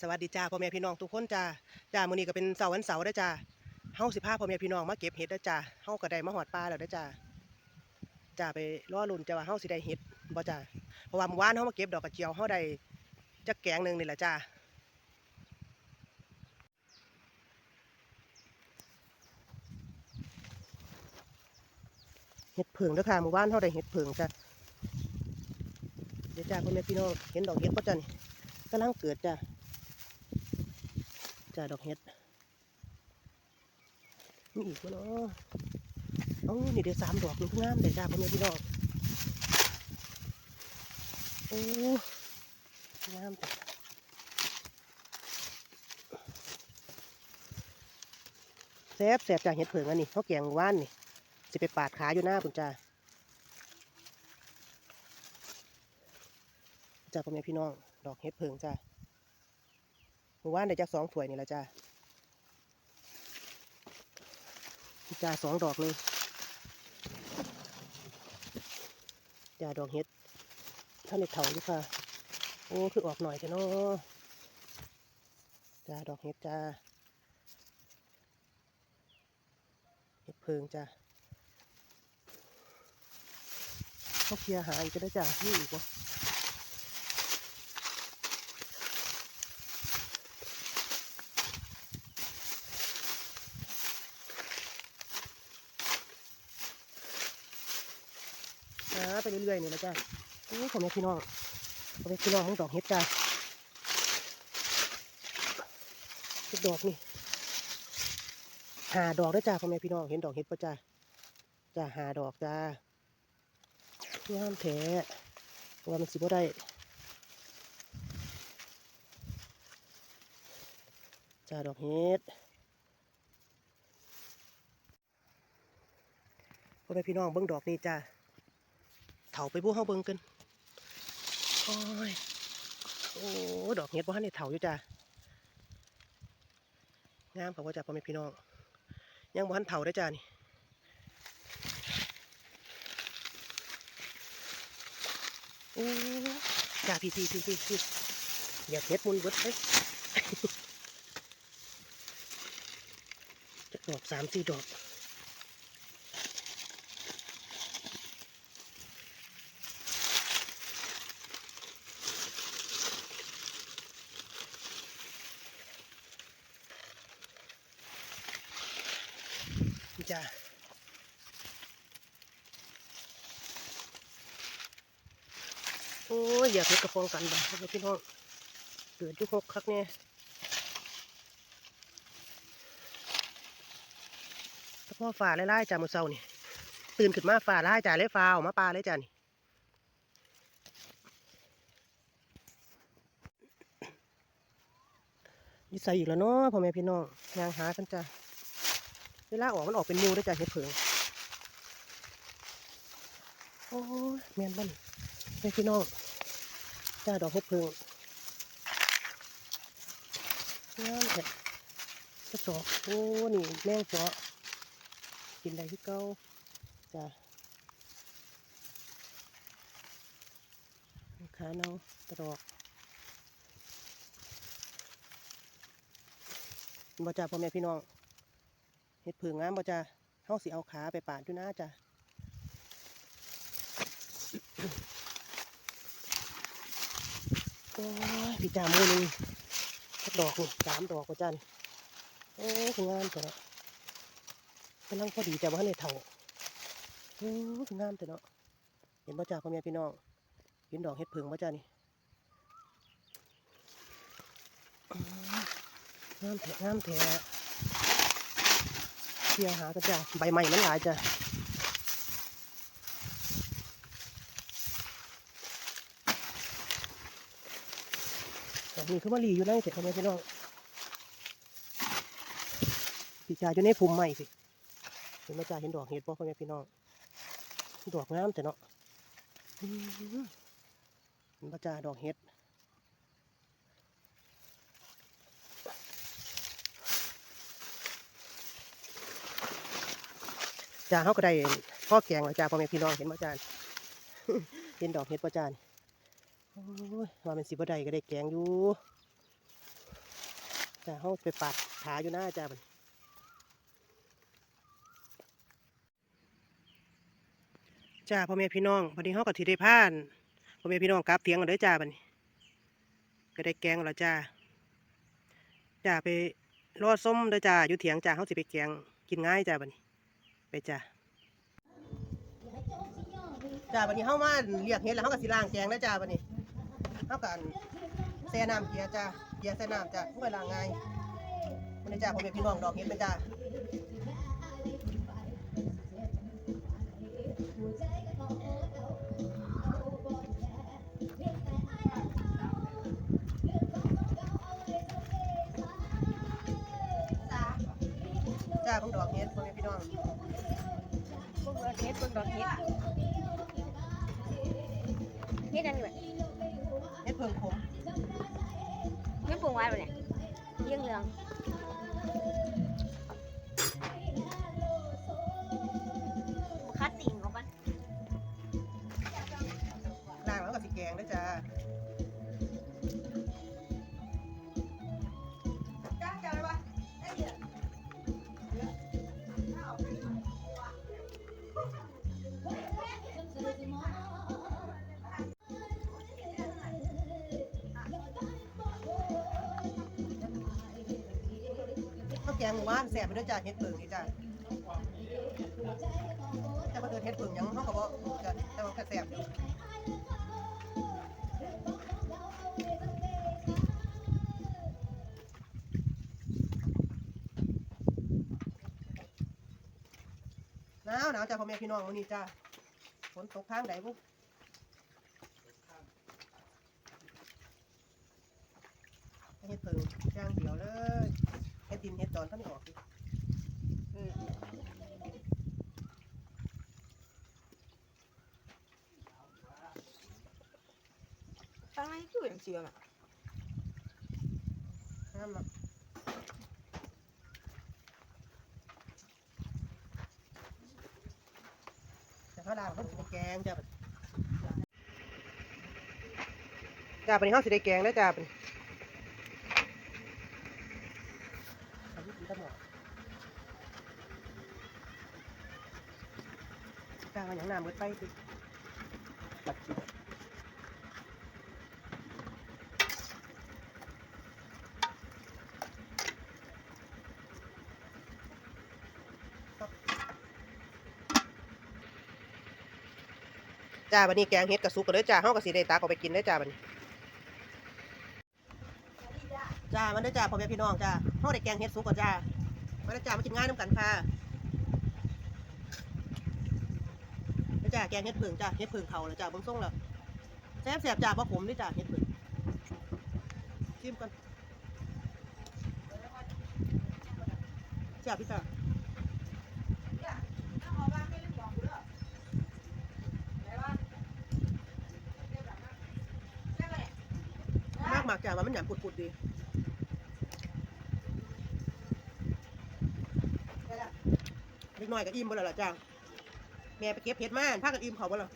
สวัสดีจ้าพ่อแม่พี่น้องทุกคนจ้าจ้ามื้อนี้ก็เป็นเสาร์วันเสาร์เด้จ้าเฮาสิพาพ่อแม่พี่น้องมาเก็บเห็ดเด้จ้าเฮาก็ได้มาฮอดป่าแล้วเด้จ้าจ้าไปรอลุ้นจ้าว่าเฮาสิได้เห็ดบ่จ้าเพราะว่าเมื่อวานเฮามาเก็บดอกกระเจียวเฮาได้จักแกงหนึ่งนี่แหละจ้าเห็ดเผิงเด้อค่ะเมื่อวานเฮาได้เห็ดเผิงจ้าเดี๋ยวจ้าพ่อแม่พี่น้องเห็นดอกเห็ดบ่จ้านี่กำลังเกิดจ้ะ จ้าดอกเห็ดมีอีกมั้เนาะเอ้านี่เดี๋ยวสามดอกนี่คืองามเลยจ้าพ่อแม่พี่น้องโอ้งามจ้ะแซ่บแซ่บจ้าเห็ดเผิงอันนี้เขาแกงว่านนี่จะไปปาดขาอยู่หน้าคุณจ้าจ้าพ่อแม่พี่น้อง ดอกเห็ดเผิงจ้า มื่อวานได้จากสองถ้วยนี่แหละจ้าจ้าสองดอกเลยจ้าดอกเห็ดท่านเด็ดเถาอยู่ค่ะโอ้คือออกหน่อยจ้ะเนาะจ้าดอกเห็ดจ้าเห็ดเพิงจ้าเขาเคลียร์หาอีกก็ได้จ้านี่อีกวะ หาไป เรื่อยๆนี่แหละจ้าโอ้ผมแม่พี่น้องผมแม่พี่น้องมึงดอกเห็ดจ้าเห็ดดอกนี่หาดอกได้จ้าพ่อแม่พี่น้องเห็นดอกเห็ดปะจ้าจ้าหาดอกจ้างามแท้ว่ามันสิบ่ได้จ้าดอกเห็ดพ่อแม่พี่น้องเบิ่งดอกนี่จ้า เถาไปพวกเฮาเบิ่งกันโอ้ยโอ้ดอกเห็ดบ่ทันได้เถาอยู่จ้ะงามค่ะว่าจ้ะพ่อแม่พี่น้อง ยังบ่ทันเถาได้จ้ะนี่โอ้จ้าพี่พี่พี่พี่พี่อย่าเห็ดมุนเบิดเลยจะดอกสามสี่ดอก จ้าโอ้ยอยากเห็ดกระปงกันบ้างพี่น้องเกิดอยุคหกคักเนี่ยถ้าพ่อฝ่าไล่ๆจ้ามือเศร้านี่ตื่นขึ้นมาฝ่าไล่จ่าเลยฟ้าออกมาปลาเลยจ้านี่นี่ใส่อีกแล้วเนาะพ่อแม่พี่น้องยางหากันจ้า เวลาออกมันออกเป็นมูได้จ้ะเห็ดเผิงโอ้ยแมนบ้านแม่พี่น้องจ้าดอกเห็ดเผิงงามแท้กระสอบโอ้นี่แมงเจาะกินได้ที่เก้าจ้ะขาเนาตรอกบ่จ้าพ่อแม่พี่น้อง เห็ดผึ่งงามบ่จ้าเฮาสิเอาขาไปปาดอยู่นะจ้าโอ้ยพี่จ่ามือหนึงสักดอกนี่สามดอกกว่าจ้านี่โอ้ยงามแต่เนาะกำลังพอดีจ้าว่าในเท่าโอ้ยงามแต่เนาะเห็นบ่จ้าพ่อแม่พี่น้องเห็นดอกเห็ดผึ่งบ่จ้านี่งามแท้งามแท้ เที่ยวหากันจ้ะใบใหม่มันหลายจ้ะนี้คือว่าลีอยู่ในเสร็จทำไมพี่น้องพี่จ่าอยู่ในภูมิใหม่สิเห็นไหมจ่าเห็นดอกเห็ดป่ะพ่อแม่พี่น้องดอกงามแต่เนาะเห็นป่จ่าดอกเห็ด จ้าเขาก็ได้พ่อแกงแล้วจ้าพ่อแม่พี่น้องเห็นบ่จานเห็นดอกเห็ดบ่จานว่าเป็นสิบ่ได้ก็ได้แกงอยู่จ้าเฮาไปปาดขาอยู่หน้าจ้าบัดจ้าพ่อแม่พี่น้องวันนี้เฮาก็สิได้พานพ่อแม่พี่น้องกลับเถียงกันเด้อจ้าบันก็ได้แกงแล้วจ้าจ้าไปรอดส้มเด้อจ้าอยู่เถียงจ้าเฮาสิไปแกงกินง่ายจ้าบันี้ ไปจ้าจ้าวันนี้เข้ามาเรียกเห็ดแล้วเฮากับสีล่างแกงนะจ้าวันนี้เข้ากันแซ่น้ำเกียจ้าเกียแซ่น้ำจ้าเพื่อล้างง่ายมันนี้จ้าผมเป็นพี่น้องดอกเห็ดไปจ้าจ้า เฮ็ดปรุงไว้บ่เนี่ยเรื่องเรื่อง แกงหมู่บ้านแซ่บไปด้วยจ้าเฮ็ดเปิงนี่จ้าแต่พอเดินเฮ็ดเปิงหยังเขาก็บอกจ้ะแต่ว่าแค่แซ่บอยู่หนาวหนาวจ้าพ่อแม่พี่น้องวันนี้จ้าฝนตกทางไหนบุ๊เฮ็ดเปิงย่างเดียวเลยเฮ็ดดินเฮ็ดดอนท่านไม่ออกดิ อืม ทำไมคืออย่างเชื่อมอะห้ามอะแต่เขาด่าเขาสิแกงจ้าบัดจ้าปดนี้เขาสิได้แกงแล้จ้าปดนี้จ้ามันอย่างน้ำมืดไปสิบัด จ้าบันนี้แกงเฮ็ดกระซุกกันเลยจ้าเขาก็สิได้ตักเอาไปกินได้จ้าบันี้จ้ามันได้จ้าพ่อแม่พี่น้องจ้าเขาได้แกงเฮ็ดซุกกันจ้ามาได้จ้ามากินง่ายน้ำกันค่ะได้จ้าแกงเฮ็ดผึ่งจ้าเฮ็ดผึ่งเขาแล้วจ้าเบิ่งส่งแล้วแซ่บแซ่บจ้าเพราะผมนี่จ้าเฮ็ดผึ่งชิมกันแซ่บพี่จ้ามากมากจ้าว่ามันหยาบปุดๆดีเล็กน้อยก็อิ่มบ่แล้วล่ะจ้าแม่ไปเก็บเห็ดมาพากันอิ่มเขาบ่ล่ะ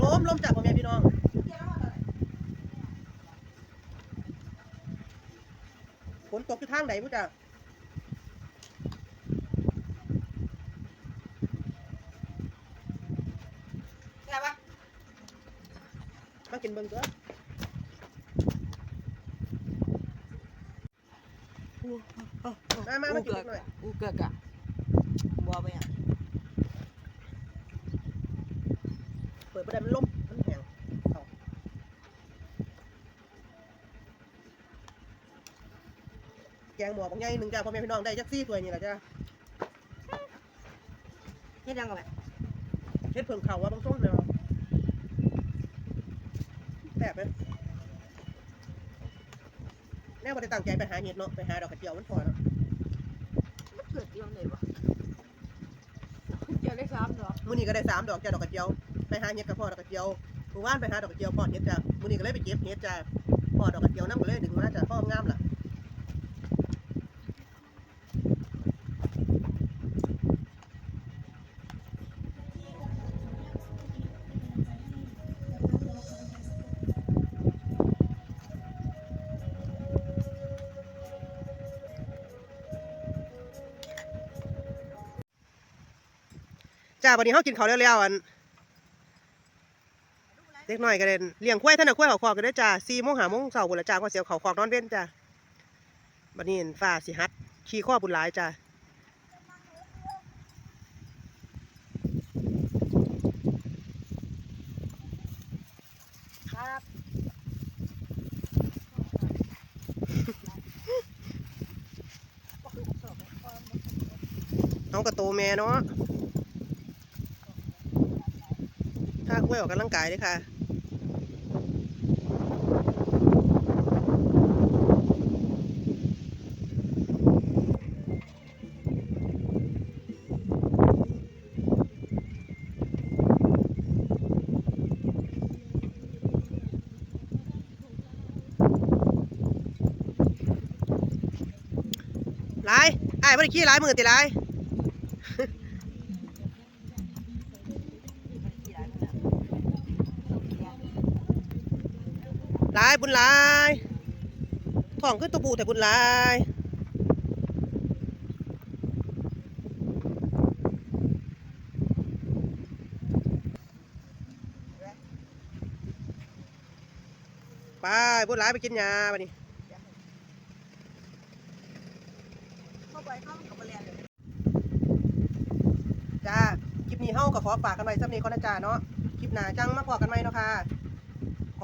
ล้มล้มจาพ่อแม่พี่น้องฝนตกอยู่ทางไหนพุจ้า มากินเบิ่งตัวมามามากินเล็กน้อย u cờ cả bò bây à เปิดประเด็นมันล่มมันแห้งเอาแกงหมอบางไงหนึ่งจ้าพ่อแม่พี่น้องได้จักซี่ถ้วยนี่แหละจ้าเฮ็ดยังกับแบบเฮ็ดเพิ่งเขาว่าบางส้มเลยว่ะแซ่บเลยแน่ว่าได้ตั้งใจไปหาเห็ดเนาะไปหาดอกกระเจียวมันพอเนาะ mất cửa tiêu này bỏ giờ cái xóm rồi มื้อนี้ก็ได้สามดอกจ้าดอกกระเจียวไปหาเห็ดกับพ่อดอกกระเจียวมื้อวานไปหาดอกกระเจียวพ่อเห็ดจ้ามื้อนี้ก็เลยไปเก็บเห็ดจ้าพ่อดอกกระเจียวน้ำก็เลยดึงมาจ้าพ่องามล่ะ จ้าวันนี้เฮากินข้าวแล้วๆอันเด็กน้อยก็เด่นเลี้ยงควายท่านน่ะควายเขาคอกกันได้อจ้า4โมง5โมงเช้าพุ่นละจ้าก็เสียวเขาคอกนอนเว้นจ้าบัดนี้ฟ้าสิหัดขี่ข้อบุญหลายจ้าครับเอากระโตแม่เนาะ ถ้าควายออกกำลังกายด้อค่ะหลายอ้ายบ่ได้ขี้หลายมือติหลาย ห ลายบุญลายท้องขึ้นตัวปูแต่บุญลายไปบุญลายไปกินยาไปเข้ากับมาเรียนเลยจ้า คลิปนี้เฮาก็ขอฝากกันไว้สำนี้ก่อนนะจ้าเนาะ คลิปหน้าจังมาพอกันไหมเนาะค่ะ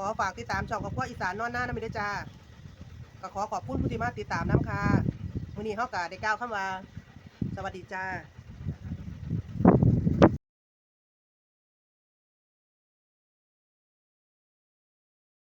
อฝากติดตามช่องครอบพ่ออีสานนอนหน้านะมิได้จ้าก็ขอขอบคุณผู้ที่มาติดตามน้ำค่ะมื้อนี้เฮาก็ได้กล่าวคำว่า สวัสดีจ้า